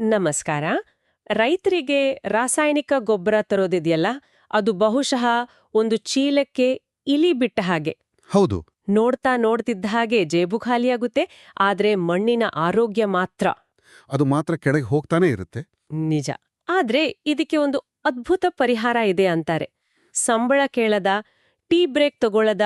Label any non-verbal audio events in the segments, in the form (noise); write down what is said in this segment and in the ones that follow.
ನಮಸ್ಕಾರ. ರೈತರಿಗೆ ರಾಸಾಯನಿಕ ಗೊಬ್ಬರ ತರೋದಿದೆಯಲ್ಲ ಅದು ಬಹುಶಃ ಒಂದು ಚೀಲಕ್ಕೆ ಇಲಿ ಬಿಟ್ಟ ಹಾಗೆ. ಹೌದು. ನೋಡ್ತಾ ನೋಡ್ತಿದ್ದ ಹಾಗೆ ಜೇಬು ಖಾಲಿಯಾಗುತ್ತೆ ಆದ್ರೆ ಮಣ್ಣಿನ ಆರೋಗ್ಯ ಮಾತ್ರ. ಅದು ಮಾತ್ರ ಕೆಳಗೆ ಹೋಗ್ತಾನೆ ಇರುತ್ತೆ. ನಿಜ. ಆದ್ರೆ ಇದಕ್ಕೆ ಒಂದು ಅದ್ಭುತ ಪರಿಹಾರ ಇದೆ ಅಂತಾರೆ. ಸಂಬಳ ಕೇಳದ ಟೀ ಬ್ರೇಕ್ ತಗೊಳ್ಳದ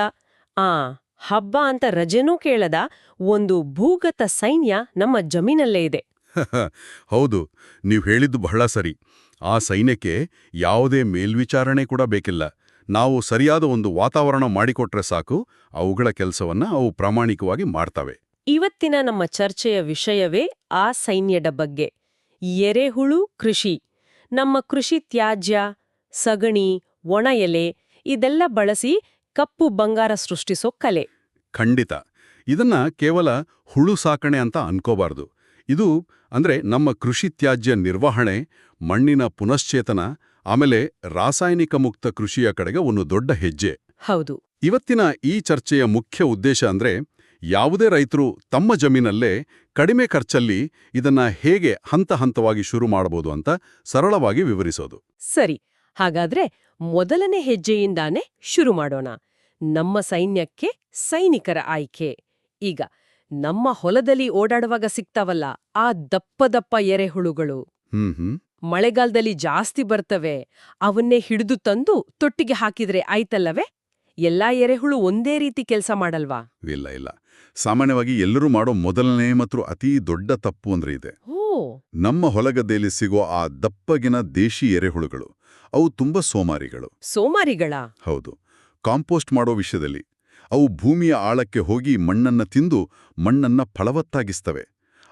ಆ ಹಬ್ಬ ಅಂತ ರಜೆನೂ ಕೇಳದ ಒಂದು ಭೂಗತ ಸೈನ್ಯ ನಮ್ಮ ಜಮೀನಲ್ಲೇ ಇದೆ. (laughs) ಹೌದು ನೀವು ಹೇಳಿದ್ದು ಬಹಳ ಸರಿ. ಆ ಸೈನ್ಯಕ್ಕೆ ಯಾವುದೇ ಮೇಲ್ವಿಚಾರಣೆ ಕೂಡ ಬೇಕಿಲ್ಲ. ನಾವು ಸರಿಯಾದ ಒಂದು ವಾತಾವರಣ ಮಾಡಿಕೊಟ್ರೆ ಸಾಕು ಅವುಗಳ ಕೆಲಸವನ್ನ ಅವು ಪ್ರಾಮಾಣಿಕವಾಗಿ ಮಾಡ್ತವೆ. ಇವತ್ತಿನ ನಮ್ಮ ಚರ್ಚೆಯ ವಿಷಯವೇ ಆ ಸೈನ್ಯದ ಬಗ್ಗೆ. ಎರೆಹುಳು ಕೃಷಿ. ನಮ್ಮ ಕೃಷಿ ತ್ಯಾಜ್ಯ ಸಗಣಿ ಒಣ ಎಲೆ ಇದೆಲ್ಲ ಬಳಸಿ ಕಪ್ಪು ಬಂಗಾರ ಸೃಷ್ಟಿಸೋ ಕಲೆ. ಖಂಡಿತ. ಇದನ್ನ ಕೇವಲ ಹುಳು ಸಾಕಣೆ ಅಂತ ಅನ್ಕೋಬಾರ್ದು. ಇದು ಅಂದ್ರೆ ನಮ್ಮ ಕೃಷಿ ತ್ಯಾಜ್ಯ ನಿರ್ವಹಣೆ ಮಣ್ಣಿನ ಪುನಶ್ಚೇತನ ಆಮೇಲೆ ರಾಸಾಯನಿಕ ಮುಕ್ತ ಕೃಷಿಯ ಕಡೆಗೆ ಒಂದು ದೊಡ್ಡ ಹೆಜ್ಜೆ. ಹೌದು. ಇವತ್ತಿನ ಈ ಚರ್ಚೆಯ ಮುಖ್ಯ ಉದ್ದೇಶ ಅಂದ್ರೆ ಯಾವುದೇ ರೈತರು ತಮ್ಮ ಜಮೀನಲ್ಲೇ ಕಡಿಮೆ ಖರ್ಚಲ್ಲಿ ಇದನ್ನ ಹೇಗೆ ಹಂತ ಹಂತವಾಗಿ ಶುರು ಮಾಡಬಹುದು ಅಂತ ಸರಳವಾಗಿ ವಿವರಿಸೋದು. ಸರಿ ಹಾಗಾದ್ರೆ ಮೊದಲನೇ ಹೆಜ್ಜೆಯಿಂದಾನೇ ಶುರು ಮಾಡೋಣ. ನಮ್ಮ ಸೈನ್ಯಕ್ಕೆ ಸೈನಿಕರ ಆಯ್ಕೆ. ಈಗ ನಮ್ಮ ಹೊಲದಲ್ಲಿ ಓಡಾಡುವಾಗ ಸಿಗ್ತಾವಲ್ಲ ಆ ದಪ್ಪ ದಪ್ಪ ಎರೆಹುಳುಗಳು. ಮಳೆಗಾಲದಲ್ಲಿ ಜಾಸ್ತಿ ಬರ್ತವೆ ಅವನ್ನೇ ಹಿಡಿದು ತಂದು ತೊಟ್ಟಿಗೆ ಹಾಕಿದ್ರೆ ಆಯ್ತಲ್ಲವೇ? ಎಲ್ಲಾ ಎರೆಹುಳು ಒಂದೇ ರೀತಿ ಕೆಲಸ ಮಾಡಲ್ವಾ? ಇಲ್ಲ ಇಲ್ಲ. ಸಾಮಾನ್ಯವಾಗಿ ಎಲ್ಲರೂ ಮಾಡೋ ಮೊದಲನೇ ಮತ್ತು ಅತೀ ದೊಡ್ಡ ತಪ್ಪು ಅಂದ್ರೆ ಇದೆ. ಓ ನಮ್ಮ ಹೊಲಗದ್ದೆಯಲ್ಲಿ ಸಿಗೋ ಆ ದಪ್ಪಗಿನ ದೇಶಿ ಎರೆಹುಳುಗಳು ಅವು ತುಂಬಾ ಸೋಮಾರಿಗಳು. ಸೋಮಾರಿಗಳ? ಹೌದು. ಕಾಂಪೋಸ್ಟ್ ಮಾಡೋ ವಿಷಯದಲ್ಲಿ ಅವು ಭೂಮಿಯ ಆಳಕ್ಕೆ ಹೋಗಿ ಮಣ್ಣನ್ನ ತಿಂದು ಮಣ್ಣನ್ನ ಫಲವತ್ತಾಗಿಸ್ತವೆ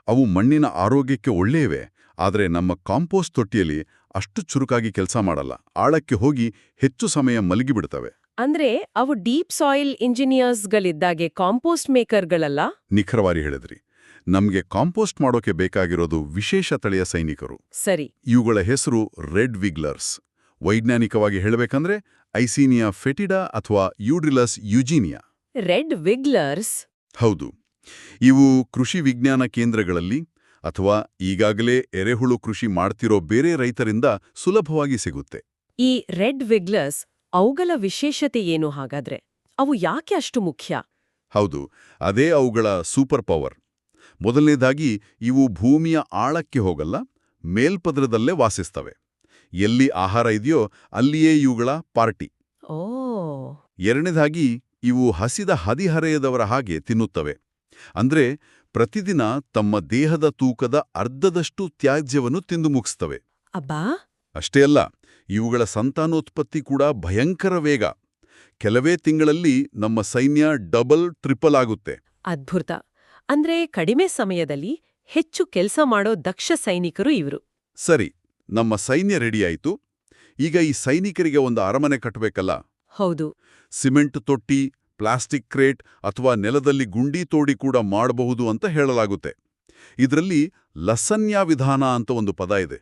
ಅವು ಮಣ್ಣಿನ ಆರೋಗ್ಯಕ್ಕೆ ಒಳ್ಳೆಯವೆ ಆದರೆ ನಮ್ಮ ಕಾಂಪೋಸ್ಟ್ ತೊಟ್ಟಿಯಲ್ಲಿ ಅಷ್ಟು ಚುರುಕಾಗಿ ಕೆಲಸ ಮಾಡಲ್ಲ. ಆಳಕ್ಕೆ ಹೋಗಿ ಹೆಚ್ಚು ಸಮಯ ಮಲಗಿಬಿಡ್ತವೆ. ಅಂದ್ರೆ ಅವು ಡೀಪ್ ಸಾಯಿಲ್ ಇಂಜಿನಿಯರ್ಸ್ಗಳಿದ್ದಾಗೆ ಕಾಂಪೋಸ್ಟ್ ಮೇಕರ್ಗಳಲ್ಲ? ನಿಖರವಾಗಿ ಹೇಳಿದ್ರಿ. ನಮ್ಗೆ ಕಾಂಪೋಸ್ಟ್ ಮಾಡೋಕೆ ಬೇಕಾಗಿರೋದು ವಿಶೇಷ ತಳಿಯ ಸೈನಿಕರು. ಸರಿ. ಇವುಗಳ ಹೆಸರು ರೆಡ್ ವಿಗ್ಲರ್ಸ್. ವೈಜ್ಞಾನಿಕವಾಗಿ ಹೇಳಬೇಕಂದ್ರೆ ಐಸೀನಿಯಾ ಫೆಟಿಡಾ ಅಥವಾ ಯೂಡ್ರಿಲಸ್ ಯುಜೀನಿಯಾ? ರೆಡ್ ವಿಗ್ಲರ್ಸ್. ಹೌದು. ಇವು ಕೃಷಿ ವಿಜ್ಞಾನ ಕೇಂದ್ರಗಳಲ್ಲಿ ಅಥವಾ ಈಗಾಗಲೇ ಎರೆಹುಳು ಕೃಷಿ ಮಾಡ್ತಿರೋ ಬೇರೆ ರೈತರಿಂದ ಸುಲಭವಾಗಿ ಸಿಗುತ್ತೆ. ಈ ರೆಡ್ ವಿಗ್ಲರ್ಸ್ ಅವುಗಳ ವಿಶೇಷತೆ ಏನು ಹಾಗಾದ್ರೆ? ಅವು ಯಾಕೆ ಅಷ್ಟು ಮುಖ್ಯ? ಹೌದು ಅದೇ ಅವುಗಳ ಸೂಪರ್ ಪವರ್. ಮೊದಲನೇದಾಗಿ ಇವು ಭೂಮಿಯ ಆಳಕ್ಕೆ ಹೋಗಲ್ಲ ಮೇಲ್ಪದ್ರದಲ್ಲೇ ವಾಸಿಸ್ತವೆ. ಎಲ್ಲಿ ಆಹಾರ ಇದೆಯೋ ಅಲ್ಲಿಯೇ ಇವುಗಳ ಪಾರ್ಟಿ. ಓ. ಎರಡನೇದಾಗಿ ಇವು ಹಸಿದ ಹದಿಹರೆಯದವರ ಹಾಗೆ ತಿನ್ನುತ್ತವೆ. ಅಂದ್ರೆ ಪ್ರತಿದಿನ ತಮ್ಮ ದೇಹದ ತೂಕದ ಅರ್ಧದಷ್ಟು ತ್ಯಾಜ್ಯವನ್ನು ತಿಂದು ಮುಗಿಸ್ತವೆ. ಅಬ್ಬಾ. ಅಷ್ಟೇ ಅಲ್ಲ ಇವುಗಳ ಸಂತಾನೋತ್ಪತ್ತಿ ಕೂಡ ಭಯಂಕರ ವೇಗ. ಕೆಲವೇ ತಿಂಗಳಲ್ಲಿ ನಮ್ಮ ಸೈನ್ಯ ಡಬಲ್ ಟ್ರಿಪಲ್ ಆಗುತ್ತೆ. ಅದ್ಭುತ. ಅಂದ್ರೆ ಕಡಿಮೆ ಸಮಯದಲ್ಲಿ ಹೆಚ್ಚು ಕೆಲಸ ಮಾಡೋ ದಕ್ಷ ಸೈನಿಕರು ಇವರು. ಸರಿ ನಮ್ಮ ಸೈನ್ಯ ರೆಡಿಯಾಯಿತು ಈಗ ಈ ಸೈನಿಕರಿಗೆ ಒಂದು ಅರಮನೆ ಕಟ್ಟಬೇಕಲ್ಲ ಹೌದು. ಸಿಮೆಂಟ್ ತೊಟ್ಟಿ ಪ್ಲಾಸ್ಟಿಕ್ ಕ್ರೇಟ್ ಅಥವಾ ನೆಲದಲ್ಲಿ ಗುಂಡಿ ತೋಡಿ ಕೂಡ ಮಾಡಬಹುದು ಅಂತ ಹೇಳಲಾಗುತ್ತೆ. ಇದರಲ್ಲಿ ಲಸನ್ಯ ವಿಧಾನ ಅಂತ ಒಂದು ಪದ ಇದೆ.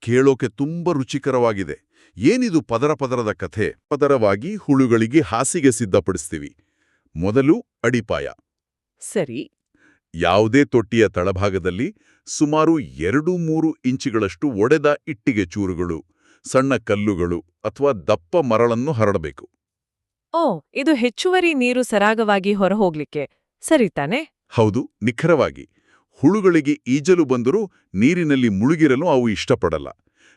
ಕೇಳೋಕೆ ತುಂಬ ರುಚಿಕರವಾಗಿದೆ. ಏನಿದು ಪದರ ಪದರದ ಕಥೆ? ಪದರವಾಗಿ ಹುಳುಗಳಿಗೆ ಹಾಸಿಗೆ ಸಿದ್ಧಪಡಿಸ್ತೀವಿ. ಮೊದಲು ಅಡಿಪಾಯ. ಸರಿ. ಯಾವುದೇ ತೊಟ್ಟಿಯ ತಳಭಾಗದಲ್ಲಿ ಸುಮಾರು ಎರಡು ಮೂರು ಇಂಚುಗಳಷ್ಟು ಒಡೆದ ಇಟ್ಟಿಗೆ ಚೂರುಗಳು ಸಣ್ಣ ಕಲ್ಲುಗಳು ಅಥವಾ ದಪ್ಪ ಮರಳನ್ನು ಹರಡಬೇಕು. ಓ ಇದು ಹೆಚ್ಚುವರಿ ನೀರು ಸರಾಗವಾಗಿ ಹೊರಹೋಗ್ಲಿಕ್ಕೆ. ಸರಿ ತಾನೆ? ಹೌದು ನಿಖರವಾಗಿ. ಹುಳುಗಳಿಗೆ ಈಜಲು ಬಂದರೂ ನೀರಿನಲ್ಲಿ ಮುಳುಗಿರಲು ಅವು ಇಷ್ಟಪಡಲ್ಲ.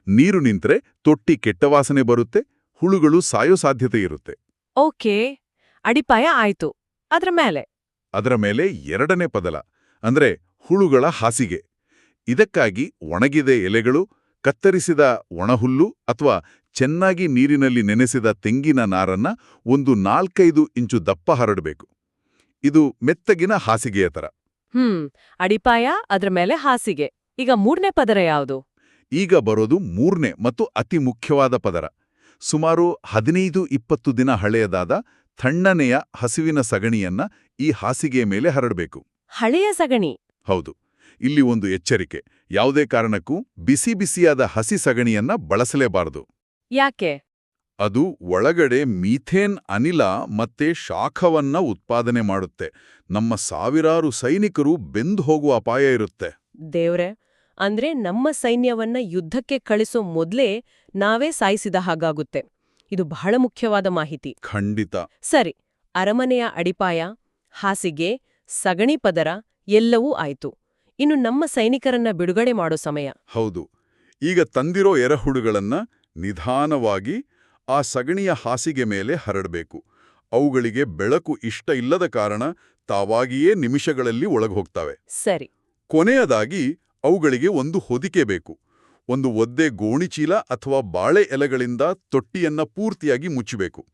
ನೀರು ನಿಂತ್ರೆ ತೊಟ್ಟಿ ಕೆಟ್ಟ ವಾಸನೆ ಬರುತ್ತೆ ಹುಳುಗಳು ಸಾಯೋ ಸಾಧ್ಯತೆ ಇರುತ್ತೆ. ಓಕೆ. ಅಡಿಪಾಯ ಆಯ್ತು. ಅದ್ರ ಮೇಲೆ. ಅದರ ಮೇಲೆ ಎರಡನೇ ಪದಲ ಅಂದ್ರೆ ಹುಳುಗಳ ಹಾಸಿಗೆ. ಇದಕ್ಕಾಗಿ ಒಣಗಿದ ಎಲೆಗಳು ಕತ್ತರಿಸಿದ ಒಣಹುಲ್ಲು ಅಥವಾ ಚೆನ್ನಾಗಿ ನೀರಿನಲ್ಲಿ ನೆನೆಸಿದ ತೆಂಗಿನ ನಾರನ್ನ ಒಂದು ನಾಲ್ಕೈದು ಇಂಚು ದಪ್ಪ ಹರಡಬೇಕು. ಇದು ಮೆತ್ತಗಿನ ಹಾಸಿಗೆಯ ತರ. ಹ್ಮ್ ಅಡಿಪಾಯ ಅದರ ಮೇಲೆ ಹಾಸಿಗೆ. ಈಗ ಮೂರನೇ ಪದರ ಯಾವುದು? ಈಗ ಬರೋದು ಮೂರನೇ ಮತ್ತು ಅತಿ ಮುಖ್ಯವಾದ ಪದರ. ಸುಮಾರು ಹದಿನೈದು ಇಪ್ಪತ್ತು ದಿನ ಹಳೆಯದಾದ ತಣ್ಣನೆಯ ಹಸಿವಿನ ಸಗಣಿಯನ್ನ ಈ ಹಾಸಿಗೆಯ ಮೇಲೆ ಹರಡಬೇಕು. ಹಳೆಯ ಸಗಣಿ. ಹೌದು. ಇಲ್ಲಿ ಒಂದು ಎಚ್ಚರಿಕೆ. ಯಾವುದೇ ಕಾರಣಕ್ಕೂ ಬಿಸಿ ಬಿಸಿಯಾದ ಹಸಿ ಸಗಣಿಯನ್ನ ಬಳಸಲೇಬಾರದು. ಯಾಕೆ? ಅದು ಒಳಗಡೆ ಮೀಥೇನ್ ಅನಿಲ ಮತ್ತೆ ಶಾಖವನ್ನ ಉತ್ಪಾದನೆ ಮಾಡುತ್ತೆ. ನಮ್ಮ ಸಾವಿರಾರು ಸೈನಿಕರು ಬೆಂದು ಹೋಗುವ ಅಪಾಯ ಇರುತ್ತೆ. ದೇವ್ರೆ ಅಂದ್ರೆ ನಮ್ಮ ಸೈನ್ಯವನ್ನ ಯುದ್ಧಕ್ಕೆ ಕಳಿಸೋ ಮೊದ್ಲೇ ನಾವೇ ಸಾಯಿಸಿದ ಹಾಗಾಗುತ್ತೆ. ಇದು ಬಹಳ ಮುಖ್ಯವಾದ ಮಾಹಿತಿ. ಖಂಡಿತ. ಸರಿ ಅರಮನೆಯ ಅಡಿಪಾಯ ಹಾಸಿಗೆ ಸಗಣಿ ಪದರ ಎಲ್ಲವೂ ಆಯಿತು. ಇನ್ನು ನಮ್ಮ ಸೈನಿಕರನ್ನ ಬಿಡುಗಡೆ ಮಾಡೋ ಸಮಯ. ಹೌದು. ಈಗ ತಂದಿರೋ ಎರಹುಡುಗಳನ್ನ ನಿಧಾನವಾಗಿ ಆ ಸಗಣಿಯ ಹಾಸಿಗೆ ಮೇಲೆ ಹರಡಬೇಕು. ಅವುಗಳಿಗೆ ಬೆಳಕು ಇಷ್ಟ ಇಲ್ಲದ ಕಾರಣ ತಾವಾಗಿಯೇ ನಿಮಿಷಗಳಲ್ಲಿ ಒಳಗೋಗ್ತವೆ ಸರಿ. ಕೊನೆಯದಾಗಿ ಅವುಗಳಿಗೆ ಒಂದು ಹೊದಿಕೆ ಬೇಕು. ಒಂದು ಒದ್ದೆ ಗೋಣಿಚೀಲ ಅಥವಾ ಬಾಳೆ ಎಲೆಗಳಿಂದ ತೊಟ್ಟಿಯನ್ನ ಪೂರ್ತಿಯಾಗಿ ಮುಚ್ಚಬೇಕು.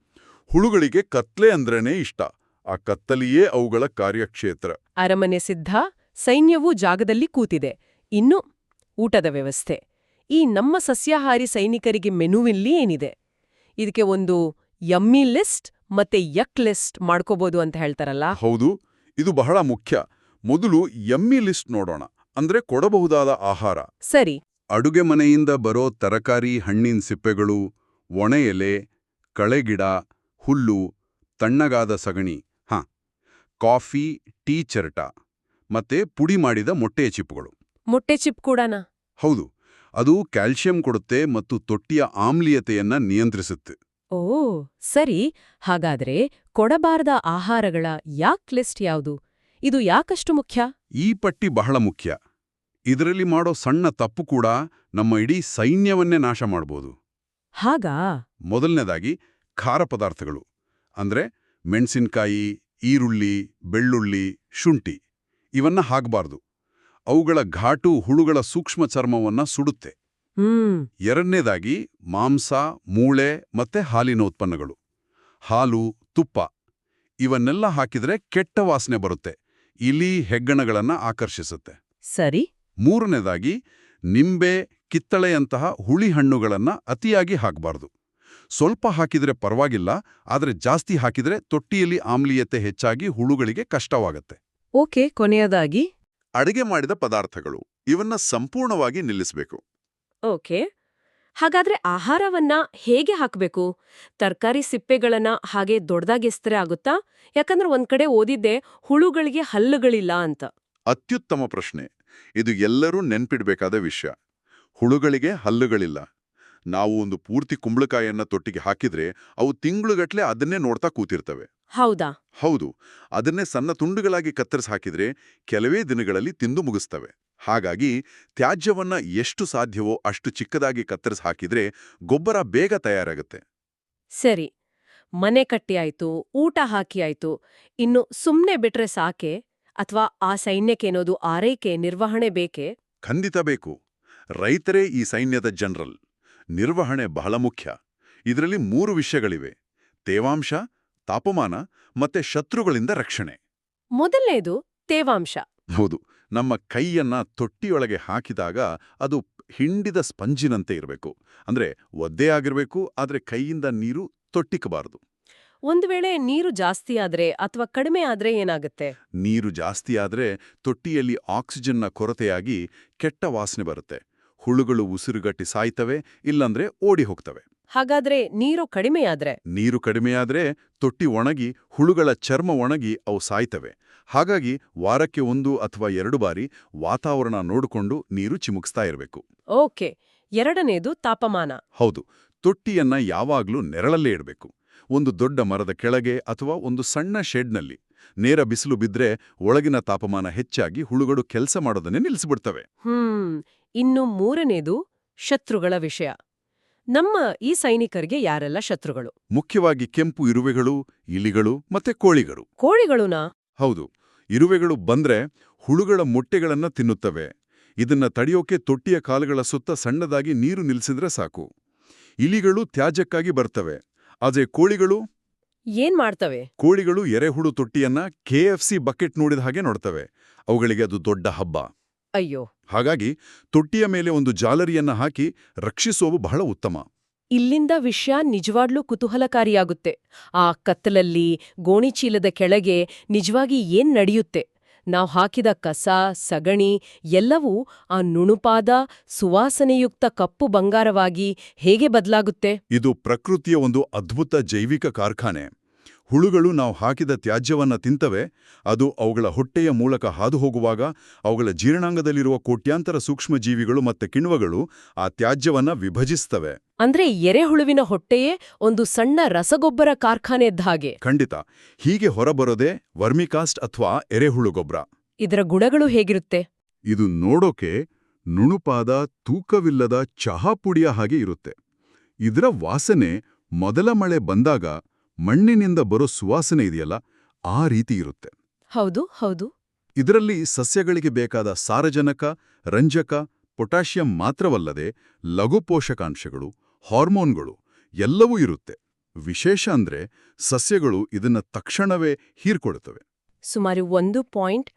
ಹುಳುಗಳಿಗೆ ಕತ್ಲೆ ಅಂದ್ರೇನೇ ಇಷ್ಟ. ಆ ಕತ್ತಲಿಯೇ ಅವುಗಳ ಕಾರ್ಯಕ್ಷೇತ್ರ. ಅರಮನೆ ಸಿದ್ಧ ಸೈನ್ಯವೂ ಜಾಗದಲ್ಲಿ ಕೂತಿದೆ. ಇನ್ನು ಊಟದ ವ್ಯವಸ್ಥೆ. ಈ ನಮ್ಮ ಸಸ್ಯಾಹಾರಿ ಸೈನಿಕರಿಗೆ ಮೆನುವಿಲ್ಲಿ ಏನಿದೆ? ಇದಕ್ಕೆ ಒಂದು ಯಮ್ಮಿ ಲಿಸ್ಟ್ ಮತ್ತೆ ಯಕ್ ಲಿಸ್ಟ್ ಮಾಡ್ಕೋಬಹುದು ಅಂತ ಹೇಳ್ತಾರಲ್ಲ? ಹೌದು. ಇದು ಬಹಳ ಮುಖ್ಯ. ಮೊದಲು ಯಮ್ಮಿ ಲಿಸ್ಟ್ ನೋಡೋಣ. ಅಂದ್ರೆ ಕೊಡಬಹುದಾದ ಆಹಾರ. ಸರಿ. ಅಡುಗೆ ಮನೆಯಿಂದ ಬರೋ ತರಕಾರಿ ಹಣ್ಣಿನ ಸಿಪ್ಪೆಗಳು ಒಣ ಎಲೆ ಕಳೆಗಿಡ ಹುಲ್ಲು ತಣ್ಣಗಾದ ಸಗಣಿ ಹಾಂ ಕಾಫಿ ಟೀ ಚರಟ ಮತ್ತೆ ಪುಡಿ ಮಾಡಿದ ಮೊಟ್ಟೆಯ ಚಿಪ್ಪುಗಳು. ಮೊಟ್ಟೆ ಚಿಪ್ ಕೂಡನಾ? ಹೌದು ಅದು ಕ್ಯಾಲ್ಸಿಯಂ ಕೊಡುತ್ತೆ ಮತ್ತು ತೊಟ್ಟಿಯ ಆಮ್ಲೀಯತೆಯನ್ನ ನಿಯಂತ್ರಿಸುತ್ತೆ. ಓ ಸರಿ ಹಾಗಾದ್ರೆ ಕೊಡಬಾರದ ಆಹಾರಗಳ ಯಾಕ್ ಲಿಸ್ಟ್ ಯಾವುದು? ಇದು ಯಾಕಷ್ಟು ಮುಖ್ಯ? ಈ ಪಟ್ಟಿ ಬಹಳ ಮುಖ್ಯ. ಇದರಲ್ಲಿ ಮಾಡೋ ಸಣ್ಣ ತಪ್ಪು ಕೂಡ ನಮ್ಮ ಇಡೀ ಸೈನ್ಯವನ್ನೇ ನಾಶ ಮಾಡ್ಬೋದು. ಹಾಗಾ? ಮೊದಲನೇದಾಗಿ ಖಾರ ಪದಾರ್ಥಗಳು. ಅಂದ್ರೆ ಮೆಣಸಿನ್ಕಾಯಿ ಈರುಳ್ಳಿ ಬೆಳ್ಳುಳ್ಳಿ ಶುಂಠಿ. ಇವನ್ನ ಹಾಕಬಾರ್ದು. ಅವುಗಳ ಘಾಟು ಹುಳುಗಳ ಸೂಕ್ಷ್ಮ ಚರ್ಮವನ್ನ ಸುಡುತ್ತೆ. ಎರಡನೇದಾಗಿ ಮಾಂಸ ಮೂಳೆ ಮತ್ತೆ ಹಾಲಿನ ಉತ್ಪನ್ನಗಳು. ಹಾಲು ತುಪ್ಪ. ಇವನ್ನೆಲ್ಲ ಹಾಕಿದ್ರೆ ಕೆಟ್ಟ ವಾಸನೆ ಬರುತ್ತೆ. ಇಲಿ ಹೆಗ್ಗಣಗಳನ್ನ ಆಕರ್ಷಿಸುತ್ತೆ. ಸರಿ. ಮೂರನೇದಾಗಿ ನಿಂಬೆ ಕಿತ್ತಳೆಯಂತಹ ಹುಳಿ ಹಣ್ಣುಗಳನ್ನು ಅತಿಯಾಗಿ ಹಾಕಬಾರ್ದು. ಸ್ವಲ್ಪ ಹಾಕಿದ್ರೆ ಪರವಾಗಿಲ್ಲ ಆದರೆ ಜಾಸ್ತಿ ಹಾಕಿದ್ರೆ ತೊಟ್ಟಿಯಲ್ಲಿ ಆಮ್ಲೀಯತೆ ಹೆಚ್ಚಾಗಿ ಹುಳುಗಳಿಗೆ ಕಷ್ಟವಾಗತ್ತೆ. ಓಕೆ ಕೊನೆಯದಾಗಿ? ಅಡಿಗೆ ಮಾಡಿದ ಪದಾರ್ಥಗಳು ಇವನ್ನ ಸಂಪೂರ್ಣವಾಗಿ ನಿಲ್ಲಿಸಬೇಕು. ಓಕೆ. ಹಾಗಾದ್ರೆ ಆಹಾರವನ್ನ ಹೇಗೆ ಹಾಕಬೇಕು? ತರಕಾರಿ ಸಿಪ್ಪೆಗಳನ್ನ ಹಾಗೆ ದೊಡ್ಡದಾಗೆಸ್ತರೆ ಆಗುತ್ತಾ? ಯಾಕಂದ್ರೆ ಒಂದ್ ಕಡೆ ಓದಿದ್ದೆ ಹುಳುಗಳಿಗೆ ಹಲ್ಲುಗಳಿಲ್ಲ ಅಂತ. ಅತ್ಯುತ್ತಮ ಪ್ರಶ್ನೆ. ಇದು ಎಲ್ಲರೂ ನೆನ್ಪಿಡ್ಬೇಕಾದ ವಿಷಯ. ಹುಳುಗಳಿಗೆ ಹಲ್ಲುಗಳಿಲ್ಲ. ನಾವು ಒಂದು ಪೂರ್ತಿ ಕುಂಬಳಕಾಯನ್ನ ತೊಟ್ಟಿಗೆ ಹಾಕಿದ್ರೆ ಅವು ತಿಂಗಳುಗಟ್ಲೆ ಅದನ್ನೇ ನೋಡ್ತಾ ಕೂತಿರ್ತವೆ. ಹೌದಾ? ಹೌದು. ಅದನ್ನೇ ಸಣ್ಣ ತುಂಡುಗಳಾಗಿ ಕತ್ತರಿಸಿ ಹಾಕಿದ್ರೆ ಕೆಲವೇ ದಿನಗಳಲ್ಲಿ ತಿಂದು ಮುಗಿಸ್ತವೆ. ಹಾಗಾಗಿ ತ್ಯಾಜ್ಯವನ್ನ ಎಷ್ಟು ಸಾಧ್ಯವೋ ಅಷ್ಟು ಚಿಕ್ಕದಾಗಿ ಕತ್ತರಿಸಿ ಹಾಕಿದ್ರೆ ಗೊಬ್ಬರ ಬೇಗ ತಯಾರಾಗುತ್ತೆ. ಸರಿ. ಮನೆ ಕಟ್ಟಿ ಆಯ್ತು ಊಟ ಹಾಕಿ ಆಯ್ತು ಇನ್ನು ಸುಮ್ಮನೆ ಬಿಟ್ರೆ ಸಾಕೆ? ಅಥವಾ ಆ ಸೈನ್ಯಕ್ಕೇನೋದು ಆರೈಕೆ ನಿರ್ವಹಣೆ ಬೇಕೆ? ಖಂಡಿತ ಬೇಕು. ರೈತರೇ ಈ ಸೈನ್ಯದ ಜನರಲ್. ನಿರ್ವಹಣೆ ಬಹಳ ಮುಖ್ಯ. ಇದರಲ್ಲಿ ಮೂರು ವಿಷಯಗಳಿವೆ. ತೇವಾಂಶ ತಾಪಮಾನ ಮತ್ತೆ ಶತ್ರುಗಳಿಂದ ರಕ್ಷಣೆ. ಮೊದಲನೇದು ತೇವಾಂಶ. ಹೌದು. ನಮ್ಮ ಕೈಯನ್ನ ತೊಟ್ಟಿಯೊಳಗೆ ಹಾಕಿದಾಗ ಅದು ಹಿಂಡಿದ ಸ್ಪಂಜಿನಂತೆ ಇರಬೇಕು. ಅಂದ್ರೆ ಒದ್ದೆ ಆಗಿರಬೇಕು ಆದರೆ ಕೈಯಿಂದ ನೀರು ತೊಟ್ಟಿಕಬಾರದು. ಒಂದ್ ವೇಳೆ ನೀರು ಜಾಸ್ತಿ ಆದ್ರೆ ಅಥವಾ ಕಡಿಮೆ ಆದ್ರೆ ಏನಾಗುತ್ತೆ? ನೀರು ಜಾಸ್ತಿ ಆದ್ರೆ ತೊಟ್ಟಿಯಲ್ಲಿ ಆಕ್ಸಿಜನ್ನ ಕೊರತೆಯಾಗಿ ಕೆಟ್ಟ ವಾಸನೆ ಬರುತ್ತೆ. ಹುಳುಗಳು ಉಸಿರುಗಟ್ಟಿ ಸಾಯ್ತವೆ ಇಲ್ಲಂದ್ರೆ ಓಡಿ ಹೋಗ್ತವೆ. ಹಾಗಾದ್ರೆ ನೀರು ಕಡಿಮೆಯಾದ್ರೆ ನೀರು ಕಡಿಮೆಯಾದ್ರೆ ತೊಟ್ಟಿ ಒಣಗಿ ಹುಳುಗಳ ಚರ್ಮ ಒಣಗಿ ಅವು ಸಾಯ್ತವೆ. ಹಾಗಾಗಿ ವಾರಕ್ಕೆ ಒಂದು ಅಥವಾ ಎರಡು ಬಾರಿ ವಾತಾವರಣ ನೋಡಿಕೊಂಡು ನೀರು ಚಿಮುಕ್ಸ್ತಾ ಇರಬೇಕು. ಓಕೆ. ಎರಡನೇದು ತಾಪಮಾನ. ಹೌದು. ತೊಟ್ಟಿಯನ್ನ ಯಾವಾಗ್ಲೂ ನೆರಳಲ್ಲೇ ಇಡಬೇಕು. ಒಂದು ದೊಡ್ಡ ಮರದ ಕೆಳಗೆ ಅಥವಾ ಒಂದು ಸಣ್ಣ ಶೆಡ್ನಲ್ಲಿ. ನೇರ ಬಿಸಿಲು ಬಿದ್ರೆ ಒಳಗಿನ ತಾಪಮಾನ ಹೆಚ್ಚಾಗಿ ಹುಳುಗಳು ಕೆಲಸ ಮಾಡೋದನ್ನೇ ನಿಲ್ಲಿಸಿಬಿಡ್ತವೆ ಹ್ಮ್ ಇನ್ನು ಮೂರನೇದು ಶತ್ರುಗಳ ವಿಷಯ. ನಮ್ಮ ಈ ಸೈನಿಕರಿಗೆ ಯಾರೆಲ್ಲ ಶತ್ರುಗಳು? ಮುಖ್ಯವಾಗಿ ಕೆಂಪು ಇರುವೆಗಳು ಇಲಿಗಳು ಮತ್ತೆ ಕೋಳಿಗಳು. ಕೋಳಿಗಳುನಾ? ಹೌದು ಇರುವೆಗಳು ಬಂದ್ರೆ ಹುಳುಗಳ ಮೊಟ್ಟೆಗಳನ್ನ ತಿನ್ನುತ್ತವೆ. ಇದನ್ನ ತಡೆಯೋಕೆ ತೊಟ್ಟಿಯ ಕಾಲುಗಳ ಸುತ್ತ ಸಣ್ಣದಾಗಿ ನೀರು ನಿಲ್ಲಿಸಿದ್ರೆ ಸಾಕು. ಇಲಿಗಳು ತ್ಯಾಜ್ಯಕ್ಕಾಗಿ ಬರ್ತವೆ. ಆದ್ರೆ ಕೋಳಿಗಳು ಏನ್ ಮಾಡ್ತವೆ? ಕೋಳಿಗಳು ಎರೆಹುಳು ತೊಟ್ಟಿಯನ್ನ ಕೆಎಫ್ಸಿ ಬಕೆಟ್ ನೋಡಿದ ಹಾಗೆ ನೋಡ್ತವೆ. ಅವುಗಳಿಗೆ ಅದು ದೊಡ್ಡ ಹಬ್ಬ. ಅಯ್ಯೋ. ಹಾಗಾಗಿ ತೊಟ್ಟಿಯ ಮೇಲೆ ಒಂದು ಜಾಲರಿಯನ್ನ ಹಾಕಿ ರಕ್ಷಿಸೋವು ಬಹಳ ಉತ್ತಮ. ಇಲ್ಲಿಂದ ವಿಷಯ ನಿಜವಾಗ್ಲೂ ಕುತೂಹಲಕಾರಿಯಾಗುತ್ತೆ. ಆ ಕತ್ತಲಲ್ಲಿ ಗೋಣಿಚೀಲದ ಕೆಳಗೆ ನಿಜವಾಗಿ ಏನ್ ನಡೆಯುತ್ತೆ? ನಾವ್ ಹಾಕಿದ ಕಸ, ಸಗಣಿ ಎಲ್ಲವೂ ಆ ನುಣುಪಾದ, ಸುವಾಸನೆಯುಕ್ತ ಕಪ್ಪು ಬಂಗಾರವಾಗಿ ಹೇಗೆ ಬದಲಾಗುತ್ತೆ? ಇದು ಪ್ರಕೃತಿಯ ಒಂದು ಅದ್ಭುತ ಜೈವಿಕ ಕಾರ್ಖಾನೆ. ಹುಳುಗಳು ನಾವು ಹಾಕಿದ ತ್ಯಾಜ್ಯವನ್ನ ತಿಂತವೆ ಅದು ಅವುಗಳ ಹೊಟ್ಟೆಯ ಮೂಲಕ ಹಾದು ಹೋಗುವಾಗ ಅವುಗಳ ಜೀರ್ಣಾಂಗದಲ್ಲಿರುವ ಕೋಟ್ಯಾಂತರ ಸೂಕ್ಷ್ಮಜೀವಿಗಳು ಮತ್ತೆ ಕಿಣ್ವಗಳು ಆ ತ್ಯಾಜ್ಯವನ್ನ ವಿಭಜಿಸ್ತವೆ. ಅಂದ್ರೆ ಎರೆಹುಳುವಿನ ಹೊಟ್ಟೆಯೇ ಒಂದು ಸಣ್ಣ ರಸಗೊಬ್ಬರ ಕಾರ್ಖಾನೆ ಹಾಗೆ. ಖಂಡಿತ. ಹೀಗೆ ಹೊರಬರೋದೇ ವರ್ಮಿಕಾಸ್ಟ್ ಅಥವಾ ಎರೆಹುಳು ಗೊಬ್ಬರ ಇದರ ಗುಣಗಳು ಹೇಗಿರುತ್ತೆ? ಇದು ನೋಡೋಕೆ ನುಣುಪಾದ ತೂಕವಿಲ್ಲದ ಚಹಾ ಪುಡಿಯ ಹಾಗೆ ಇರುತ್ತೆ. ಇದರ ವಾಸನೆ ಮೊದಲ ಮಳೆ ಬಂದಾಗ ಮಣ್ಣಿನಿಂದ ಬರೋ ಸುವಾಸನೆ ಇದೆಯಲ್ಲ ಆ ರೀತಿ ಇರುತ್ತೆ. ಹೌದು ಹೌದು. ಇದರಲ್ಲಿ ಸಸ್ಯಗಳಿಗೆ ಬೇಕಾದ ಸಾರಜನಕ ರಂಜಕ ಪೊಟ್ಯಾಷಿಯಂ ಮಾತ್ರವಲ್ಲದೆ ಲಘು ಪೋಷಕಾಂಶಗಳು ಹಾರ್ಮೋನ್ಗಳು ಎಲ್ಲವೂ ಇರುತ್ತೆ. ವಿಶೇಷ ಅಂದ್ರೆ ಸಸ್ಯಗಳು ಇದನ್ನ ತಕ್ಷಣವೇ ಹೀರ್ಕೊಡುತ್ತವೆ ಸುಮಾರು ಒಂದು ಪಾಯಿಂಟ್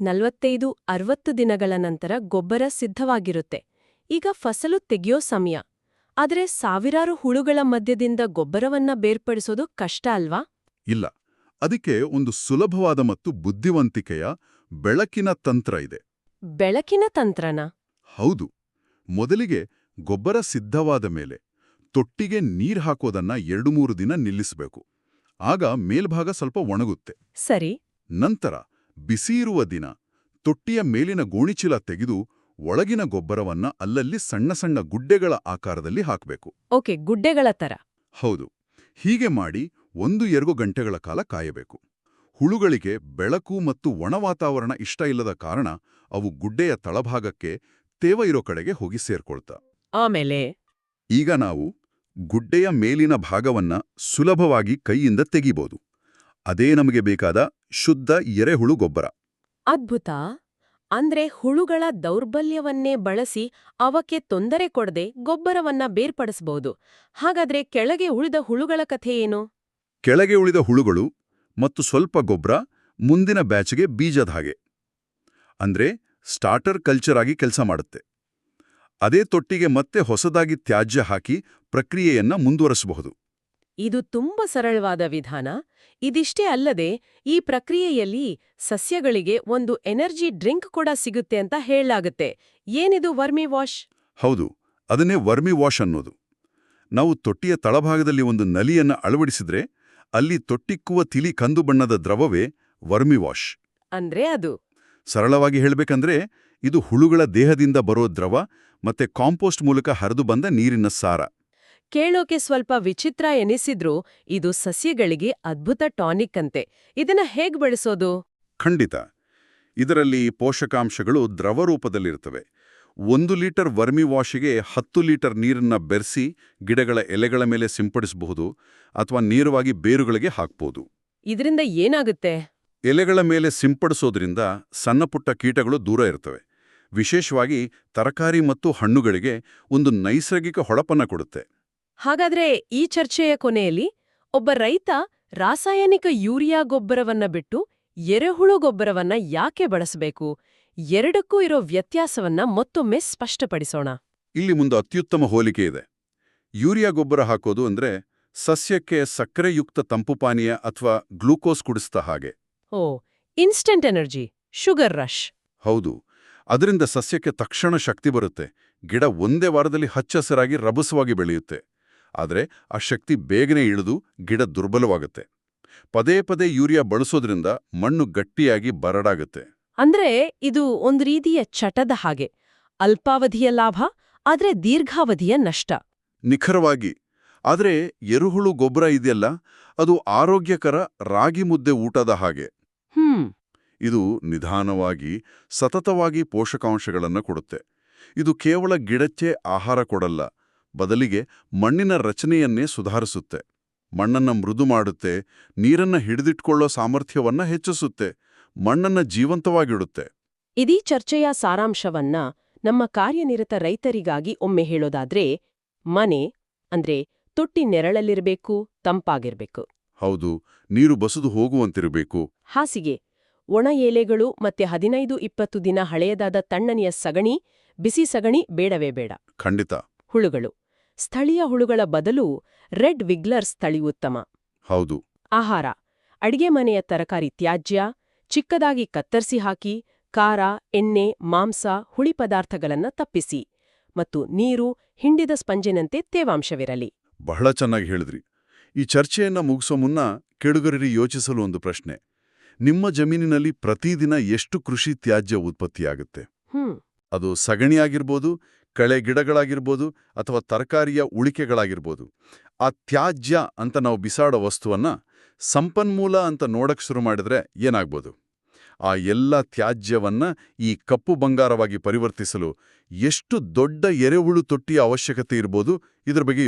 ನಲವತ್ತೈದು ಅರವತ್ತು ದಿನಗಳ ನಂತರ ಗೊಬ್ಬರ ಸಿದ್ಧವಾಗಿರುತ್ತೆ. ಈಗ ಫಸಲು ತೆಗೆಯೋ ಸಮಯ. ಆದರೆ ಸಾವಿರಾರು ಹುಳುಗಳ ಮಧ್ಯದಿಂದ ಗೊಬ್ಬರವನ್ನ ಬೇರ್ಪಡಿಸೋದು ಕಷ್ಟ ಅಲ್ವಾ? ಇಲ್ಲ. ಅದಕ್ಕೆ ಒಂದು ಸುಲಭವಾದ ಮತ್ತು ಬುದ್ಧಿವಂತಿಕೆಯ ಬೆಳಕಿನ ತಂತ್ರ ಇದೆ. ಬೆಳಕಿನ ತಂತ್ರನ? ಹೌದು. ಮೊದಲಿಗೆ ಗೊಬ್ಬರ ಸಿದ್ಧವಾದ ಮೇಲೆ ತೊಟ್ಟಿಗೆ ನೀರ್ ಹಾಕೋದನ್ನ ಎರಡು ಮೂರು ದಿನ ನಿಲ್ಲಿಸಬೇಕು. ಆಗ ಮೇಲ್ಭಾಗ ಸ್ವಲ್ಪ ಒಣಗುತ್ತೆ. ಸರಿ. ನಂತರ ಬಿಸಿ ಇರುವ ದಿನ ತೊಟ್ಟಿಯ ಮೇಲಿನ ಗೋಣಿಚೀಲ ತೆಗೆದು ಒಳಗಿನ ಗೊಬ್ಬರವನ್ನ ಅಲ್ಲಲ್ಲಿ ಸಣ್ಣ ಸಣ್ಣ ಗುಡ್ಡೆಗಳ ಆಕಾರದಲ್ಲಿ ಹಾಕಬೇಕು. ಓಕೆ ಗುಡ್ಡೆಗಳ ತರ. ಹೌದು. ಹೀಗೆ ಮಾಡಿ ಒಂದು ಎರಡು ಗಂಟೆಗಳ ಕಾಲ ಕಾಯಬೇಕು. ಹುಳುಗಳಿಗೆ ಬೆಳಕು ಮತ್ತು ಒಣ ವಾತಾವರಣ ಇಷ್ಟ ಇಲ್ಲದ ಕಾರಣ ಅವು ಗುಡ್ಡೆಯ ತಳಭಾಗಕ್ಕೆ ತೇವ ಇರೋ ಕಡೆಗೆ ಹೋಗಿ ಸೇರ್ಕೊಳ್ತಾ. ಆಮೇಲೆ? ಈಗ ನಾವು ಗುಡ್ಡೆಯ ಮೇಲಿನ ಭಾಗವನ್ನ ಸುಲಭವಾಗಿ ಕೈಯಿಂದ ತೆಗಿಬೋದು. ಅದೇ ನಮಗೆ ಬೇಕಾದ ಶುದ್ಧ ಎರೆಹುಳು ಗೊಬ್ಬರ. ಅದ್ಭುತ. ಅಂದ್ರೆ ಹುಳುಗಳ ದೌರ್ಬಲ್ಯವನ್ನೇ ಬಳಸಿ ಅವಕ್ಕೆ ತೊಂದರೆ ಕೊಡದೆ ಗೊಬ್ಬರವನ್ನ ಬೇರ್ಪಡಿಸಬಹುದು ಹಾಗಾದ್ರೆ ಕೆಳಗೆ ಉಳಿದ ಹುಳುಗಳ ಕಥೆ ಏನು? ಕೆಳಗೆ ಉಳಿದ ಹುಳುಗಳು ಮತ್ತು ಸ್ವಲ್ಪ ಗೊಬ್ಬರ ಮುಂದಿನ ಬ್ಯಾಚ್ಗೆ ಬೀಜದ ಹಾಗೆ. ಅಂದ್ರೆ ಸ್ಟಾರ್ಟರ್ ಕಲ್ಚರ್ ಆಗಿ ಕೆಲಸ ಮಾಡುತ್ತೆ. ಅದೇ ತೊಟ್ಟಿಗೆ ಮತ್ತೆ ಹೊಸದಾಗಿ ತ್ಯಾಜ್ಯ ಹಾಕಿ ಪ್ರಕ್ರಿಯೆಯನ್ನ ಮುಂದುವರಿಸಬಹುದು. ಇದು ತುಂಬಾ ಸರಳವಾದ ವಿಧಾನ. ಇದಿಷ್ಟೇ ಅಲ್ಲದೆ ಈ ಪ್ರಕ್ರಿಯೆಯಲ್ಲಿ ಸಸ್ಯಗಳಿಗೆ ಒಂದು ಎನರ್ಜಿ ಡ್ರಿಂಕ್ ಕೂಡ ಸಿಗುತ್ತೆ ಅಂತ ಹೇಳಲಾಗುತ್ತೆ. ಏನಿದು ವರ್ಮಿ ವಾಶ್? ಹೌದು ಅದನ್ನೇ ವರ್ಮಿ ವಾಶ್ ಅನ್ನೋದು. ನಾವು ತೊಟ್ಟಿಯ ತಳಭಾಗದಲ್ಲಿ ಒಂದು ನಲಿಯನ್ನ ಅಳವಡಿಸಿದ್ರೆ ಅಲ್ಲಿ ತೊಟ್ಟಿಕ್ಕುವ ತಿಳಿ ಕಂದು ಬಣ್ಣದ ದ್ರವವೇ ವರ್ಮಿ ವಾಶ್. ಅಂದ್ರೆ ಅದು? ಸರಳವಾಗಿ ಹೇಳಬೇಕಂದ್ರೆ ಇದು ಹುಳುಗಳ ದೇಹದಿಂದ ಬರೋ ದ್ರವ ಮತ್ತೆ ಕಾಂಪೋಸ್ಟ್ ಮೂಲಕ ಹರಿದು ಬಂದ ನೀರಿನ ಸಾರ. ಕೇಳೋಕೆ ಸ್ವಲ್ಪ ವಿಚಿತ್ರ ಎನಿಸಿದ್ರೂ ಇದು ಸಸ್ಯಗಳಿಗೆ ಅದ್ಭುತ ಟಾನಿಕ್ ಅಂತೆ. ಇದನ್ನ ಹೇಗ್ ಬಳಸೋದು? ಖಂಡಿತ. ಇದರಲ್ಲಿ ಪೋಷಕಾಂಶಗಳು ದ್ರವ ರೂಪದಲ್ಲಿರ್ತವೆ ಒಂದು ಲೀಟರ್ ವರ್ಮಿ ವಾಶಿಗೆ ಹತ್ತು ಲೀಟರ್ ನೀರನ್ನ ಬೆರೆಸಿ ಗಿಡಗಳ ಎಲೆಗಳ ಮೇಲೆ ಸಿಂಪಡಿಸಬಹುದು ಅಥವಾ ನೇರವಾಗಿ ಬೇರುಗಳಿಗೆ ಹಾಕ್ಬೋದು. ಇದರಿಂದ ಏನಾಗುತ್ತೆ? ಎಲೆಗಳ ಮೇಲೆ ಸಿಂಪಡಿಸೋದ್ರಿಂದ ಸಣ್ಣಪುಟ್ಟ ಕೀಟಗಳು ದೂರ ಇರ್ತವೆ. ವಿಶೇಷವಾಗಿ ತರಕಾರಿ ಮತ್ತು ಹಣ್ಣುಗಳಿಗೆ ಒಂದು ನೈಸರ್ಗಿಕ ಹೊಳಪನ್ನ ಕೊಡುತ್ತೆ. ಹಾಗಾದ್ರೆ ಈ ಚರ್ಚೆಯ ಕೊನೆಯಲ್ಲಿ ಒಬ್ಬ ರೈತ ರಾಸಾಯನಿಕ ಯೂರಿಯಾ ಗೊಬ್ಬರವನ್ನ ಬಿಟ್ಟು ಎರೆಹುಳು ಗೊಬ್ಬರವನ್ನ ಯಾಕೆ ಬಳಸಬೇಕು? ಎರಡಕ್ಕೂ ಇರೋ ವ್ಯತ್ಯಾಸವನ್ನ ಮತ್ತೊಮ್ಮೆ ಸ್ಪಷ್ಟಪಡಿಸೋಣ. ಇಲ್ಲಿ ಮುಂದೆ ಅತ್ಯುತ್ತಮ ಹೋಲಿಕೆ ಇದೆ. ಯೂರಿಯಾ ಗೊಬ್ಬರ ಹಾಕೋದು ಅಂದ್ರೆ ಸಸ್ಯಕ್ಕೆ ಸಕ್ಕರೆಯುಕ್ತ ತಂಪು ಪಾನೀಯ ಅಥವಾ ಗ್ಲೂಕೋಸ್ ಕುಡಿಸ್ತಾ ಹಾಗೆ. ಓ ಇನ್ಸ್ಟಂಟ್ ಎನರ್ಜಿ ಶುಗರ್ ರಶ್. ಹೌದು. ಅದರಿಂದ ಸಸ್ಯಕ್ಕೆ ತಕ್ಷಣ ಶಕ್ತಿ ಬರುತ್ತೆ. ಗಿಡ ಒಂದೇ ವಾರದಲ್ಲಿ ಹಚ್ಚಹಸರಾಗಿ ರಭಸವಾಗಿ ಬೆಳೆಯುತ್ತೆ. ಆದರೆ ಆ ಶಕ್ತಿ ಬೇಗನೆ ಇಳಿದು ಗಿಡ ದುರ್ಬಲವಾಗುತ್ತೆ. ಪದೇ ಪದೇ ಯೂರಿಯಾ ಬಳಸೋದ್ರಿಂದ ಮಣ್ಣು ಗಟ್ಟಿಯಾಗಿ ಬರಡಾಗುತ್ತೆ. ಅಂದ್ರೆ ಇದು ಒಂದು ರೀತಿಯ ಚಟದ ಹಾಗೆ. ಅಲ್ಪಾವಧಿಯ ಲಾಭ ಆದ್ರೆ ದೀರ್ಘಾವಧಿಯ ನಷ್ಟ. ನಿಖರವಾಗಿ ಆದರೆ ಎರುಹುಳು ಗೊಬ್ಬರ ಇದೆಯಲ್ಲ ಅದು ಆರೋಗ್ಯಕರ ರಾಗಿ ಮುದ್ದೆ ಊಟದ ಹಾಗೆ. ಹ್ಮ್. ಇದು ನಿಧಾನವಾಗಿ ಸತತವಾಗಿ ಪೋಷಕಾಂಶಗಳನ್ನು ಕೊಡುತ್ತೆ. ಇದು ಕೇವಲ ಗಿಡಕ್ಕೆ ಆಹಾರ ಕೊಡಲ್ಲ ಬದಲಿಗೆ ಮಣ್ಣಿನ ರಚನೆಯನ್ನೇ ಸುಧಾರಿಸುತ್ತೆ. ಮಣ್ಣನ್ನ ಮೃದು ಮಾಡುತ್ತೆ ನೀರನ್ನ ಹಿಡಿದಿಟ್ಕೊಳ್ಳೋ ಸಾಮರ್ಥ್ಯವನ್ನ ಹೆಚ್ಚಿಸುತ್ತೆ ಮಣ್ಣನ್ನ ಜೀವಂತವಾಗಿಡುತ್ತೆ. ಇದೀ ಚರ್ಚೆಯ ಸಾರಾಂಶವನ್ನ ನಮ್ಮ ಕಾರ್ಯನಿರತ ರೈತರಿಗಾಗಿ ಒಮ್ಮೆ ಹೇಳೋದಾದ್ರೆ ಮನೆ ಅಂದ್ರೆ ತೊಟ್ಟಿ ನೆರಳಲ್ಲಿರಬೇಕು ತಂಪಾಗಿರ್ಬೇಕು. ಹೌದು ನೀರು ಬಸದು ಹೋಗುವಂತಿರಬೇಕು. ಹಾಸಿಗೆ ಒಣ ಎಲೆಗಳು ಮತ್ತೆ ಹದಿನೈದು ಇಪ್ಪತ್ತು ದಿನ ಹಳೆಯದಾದ ತಣ್ಣನೆಯ ಸಗಣಿ ಬಿಸಿ ಸಗಣಿ ಬೇಡವೇ ಬೇಡ. ಖಂಡಿತ. ಹುಳುಗಳು. ಸ್ಥಳೀಯ ಹುಳುಗಳ ಬದಲು ರೆಡ್ ವಿಗ್ಲರ್ಸ್ ತಳಿ ಉತ್ತಮ. ಹೌದು. ಆಹಾರ ಅಡಿಗೆ ಮನೆಯ ತರಕಾರಿ ತ್ಯಾಜ್ಯ ಚಿಕ್ಕದಾಗಿ ಕತ್ತರಿಸಿ ಹಾಕಿ ಖಾರ ಎಣ್ಣೆ ಮಾಂಸ ಹುಳಿ ಪದಾರ್ಥಗಳನ್ನ ತಪ್ಪಿಸಿ ಮತ್ತು ನೀರು ಹಿಂಡಿದ ಸ್ಪಂಜಿನಂತೆ ತೇವಾಂಶವಿರಲಿ. ಬಹಳ ಚೆನ್ನಾಗಿ ಹೇಳಿದ್ರಿ. ಈ ಚರ್ಚೆಯನ್ನ ಮುಗಿಸೋ ಮುನ್ನ ಕೆಡುಗರಿ ಯೋಚಿಸಲು ಒಂದು ಪ್ರಶ್ನೆ. ನಿಮ್ಮ ಜಮೀನಿನಲ್ಲಿ ಪ್ರತಿದಿನ ಎಷ್ಟು ಕೃಷಿ ತ್ಯಾಜ್ಯ ಉತ್ಪತ್ತಿಯಾಗುತ್ತೆ? ಅದು ಸಗಣಿಯಾಗಿರ್ಬೋದು ಕಳೆ ಗಿಡಗಳಾಗಿರ್ಬೋದು ಅಥವಾ ತರಕಾರಿಯ ಉಳಿಕೆಗಳಾಗಿರ್ಬೋದು. ಆ ತ್ಯಾಜ್ಯ ಅಂತ ನಾವು ಬಿಸಾಡೋ ವಸ್ತುವನ್ನು ಸಂಪನ್ಮೂಲ ಅಂತ ನೋಡಕ್ಕೆ ಶುರು ಮಾಡಿದ್ರೆ ಏನಾಗ್ಬೋದು? ಆ ಎಲ್ಲ ತ್ಯಾಜ್ಯವನ್ನ ಈ ಕಪ್ಪು ಬಂಗಾರವಾಗಿ ಪರಿವರ್ತಿಸಲು ಎಷ್ಟು ದೊಡ್ಡ ಎರೆಹುಳು ತೊಟ್ಟಿಯ ಅವಶ್ಯಕತೆ ಇರ್ಬೋದು ಇದ್ರ ಬಗ್ಗೆ